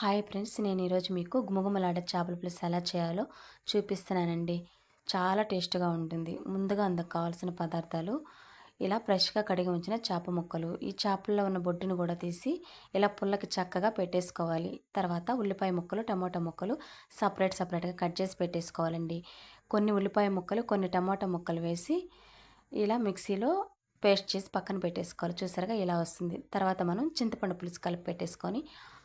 Hi friends నేను ఈరోజు మీకు గుమగుమలాడే చేపల పులుసు ఎలా చేయాలో చూపిస్తున్నానండి. చాలా టేస్ట్గా ఉంటుంది. ముందుగా అందుకు కావాల్సిన పదార్థాలు ఇలా ఫ్రెష్గా కడిగి ఉంచిన చేప ముక్కలు ఈ చేపల్లో ఉన్న బొడ్డును కూడా తీసి ఇలా పుల్లకి చక్కగా పెట్టేసుకోవాలి. తర్వాత ఉల్లిపాయ ముక్కలు టమాటా ముక్కలు సపరేట్ సపరేట్గా కట్ చేసి పెట్టేసుకోవాలండి. కొన్ని ఉల్లిపాయ ముక్కలు కొన్ని టమాటా ముక్కలు వేసి ఇలా మిక్సీలో పేస్ట్ చేసి పక్కన పెట్టేసుకోవాలి. చూసారుగా ఇలా వస్తుంది. తర్వాత మనం చింతపండు పులుసు కలిపి పెట్టేసుకొని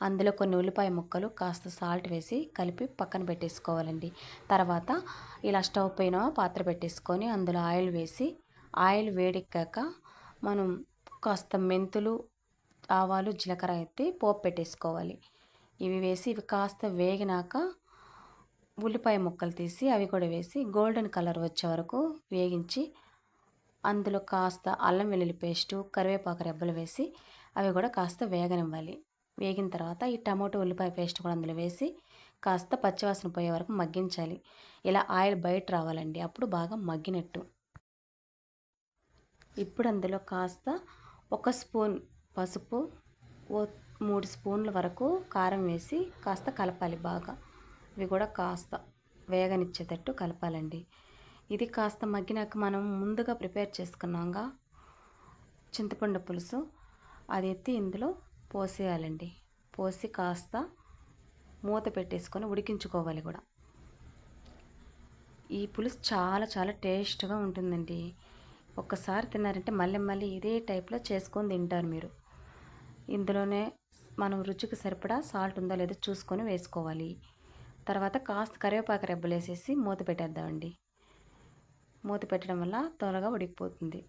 అందులో కొన్ని ఉల్లిపాయ ముక్కలు కాస్త సాల్ట్ వేసి కలిపి పక్కన పెట్టేసుకోవాలండి. తర్వాత ఇలా స్టవ్ పైన పాత్ర పెట్టేసుకొని అందులో ఆయిల్ వేసి ఆయిల్ వేడెక్కాక మనం కాస్త మెంతులు ఆవాలు జీలకర్ర ఎత్తి పోపు పెట్టేసుకోవాలి. ఇవి వేసి ఇవి కాస్త వేగినాక ఉల్లిపాయ ముక్కలు తీసి అవి కూడా వేసి గోల్డెన్ కలర్ వచ్చే వరకు వేగించి అందులో కాస్త అల్లం వెల్లుల్లి పేస్టు కరివేపాకు రెబ్బలు వేసి అవి కూడా కాస్త వేగనివ్వాలి. వేగిన తర్వాత ఈ టమాటో ఉల్లిపాయ పేస్ట్ కూడా అందులో వేసి కాస్త పచ్చివాసన పోయే వరకు మగ్గించాలి. ఇలా ఆయిల్ బయట రావాలండి అప్పుడు బాగా మగ్గినట్టు. ఇప్పుడు అందులో కాస్త ఒక స్పూన్ పసుపు ఓ మూడు స్పూన్ల వరకు కారం వేసి కాస్త కలపాలి బాగా. ఇవి కూడా కాస్త వేగనిచ్చేటట్టు కలపాలండి. ఇది కాస్త మగ్గినాక మనం ముందుగా ప్రిపేర్ చేసుకున్నాగా చింతపండు పులుసు. అది ఎత్తి ఇందులో పోసేయాలండి. పోసి కాస్త మూత పెట్టేసుకొని ఉడికించుకోవాలి కూడా. ఈ పులుసు చాలా చాలా టేస్ట్గా ఉంటుందండి. ఒక్కసారి తిన్నారంటే మళ్ళీ మళ్ళీ ఇదే టైప్లో చేసుకొని తింటారు మీరు. ఇందులోనే మనం రుచికి సరిపడా సాల్ట్ ఉందో లేదో చూసుకొని వేసుకోవాలి. తర్వాత కాస్త కరివేపాకు రెబ్బలేసేసి మూత పెట్టేద్దామండి. మూత పెట్టడం వల్ల త్వరగా ఉడికిపోతుంది.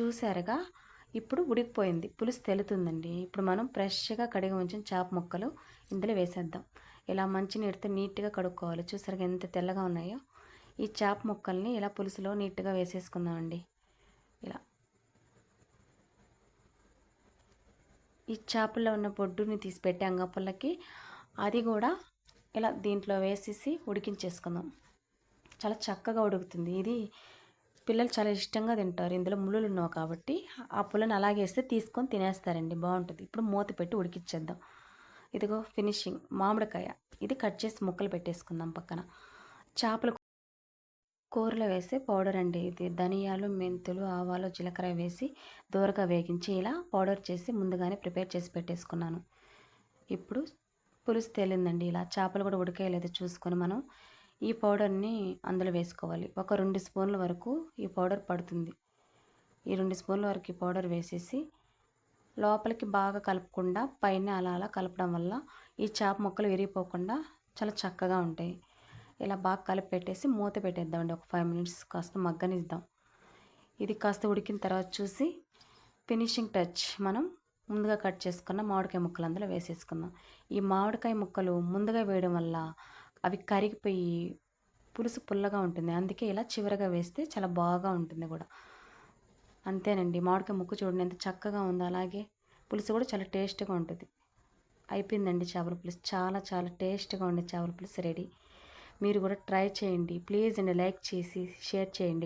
చూసారుగా ఇప్పుడు ఉడికిపోయింది. పులుసు తెలుతుందండి. ఇప్పుడు మనం ఫ్రెష్గా కడిగి ఉంచిన చేప ముక్కలు ఇందులో వేసేద్దాం. ఇలా మంచి నీటితో నీట్గా కడుక్కోవాలి. చూసారుగా ఎంత తెల్లగా ఉన్నాయో. ఈ చేప ముక్కల్ని ఇలా పులుసులో నీట్గా వేసేసుకుందామండి. ఇలా. ఈ చేపల్లో ఉన్న బొడ్డుని తీసి పెట్టాం పుల్లకి అది కూడా ఇలా దీంట్లో వేసేసి ఉడికించేసుకుందాం. చాలా చక్కగా ఉడుకుతుంది. ఇది పిల్లలు చాలా ఇష్టంగా తింటారు. ఇందులో ముళ్ళులు ఉన్నావు కాబట్టి ఆ పుల్లని అలాగే వేస్తే తీసుకొని తినేస్తారండి. బాగుంటుంది. ఇప్పుడు మూత పెట్టి ఉడికిచ్చేద్దాం. ఇదిగో ఫినిషింగ్. మామిడికాయ. ఇది కట్ చేసి ముక్కలు పెట్టేసుకుందాం పక్కన. చేపలు కూరలో వేసే పౌడర్ అండి ఇది. ధనియాలు మెంతులు ఆవాలు జీలకర్ర వేసి దూరగా వేగించి ఇలా పౌడర్ చేసి ముందుగానే ప్రిపేర్ చేసి పెట్టేసుకున్నాను. ఇప్పుడు పులుసు తేలిందండి. ఇలా చేపలు కూడా ఉడికేయలేదు చూసుకొని మనం. ఈ పౌడర్ని అందులో వేసుకోవాలి. ఒక రెండు స్పూన్ల వరకు ఈ పౌడర్ పడుతుంది. ఈ రెండు స్పూన్ల వరకు ఈ పౌడర్ వేసేసి లోపలికి బాగా కలపకుండా పైన అలా అలా కలపడం వల్ల ఈ చేప ముక్కలు విరిగిపోకుండా చాలా చక్కగా ఉంటాయి. ఇలా బాగా కలిపి పెట్టేసి మూత పెట్టేద్దామండి. ఒక ఫైవ్ మినిట్స్ కాస్త మగ్గనిద్దాం. ఇది కాస్త ఉడికిన తర్వాత చూసి ఫినిషింగ్ టచ్ మనం ముందుగా కట్ చేసుకున్న మామిడికాయ ముక్కలు అందులో వేసేసుకుందాం. ఈ మామిడికాయ ముక్కలు ముందుగా వేయడం వల్ల అవి కరిగిపోయి పులుసు పుల్లగా ఉంటుంది. అందుకే ఇలా చివరగా వేస్తే చాలా బాగా ఉంటుంది కూడా. అంతేనండి. మామిడికాయ ముక్కు చూడండి ఎంత చక్కగా ఉందో అలాగే పులుసు కూడా చాలా టేస్ట్గా ఉంటుంది. అయిపోయిందండి చేపల పులుసు. చాలా చాలా టేస్ట్గా ఉండే చేపల పులుసు రెడీ. మీరు కూడా ట్రై చేయండి. ప్లీజ్ అండి లైక్ చేసి షేర్ చేయండి.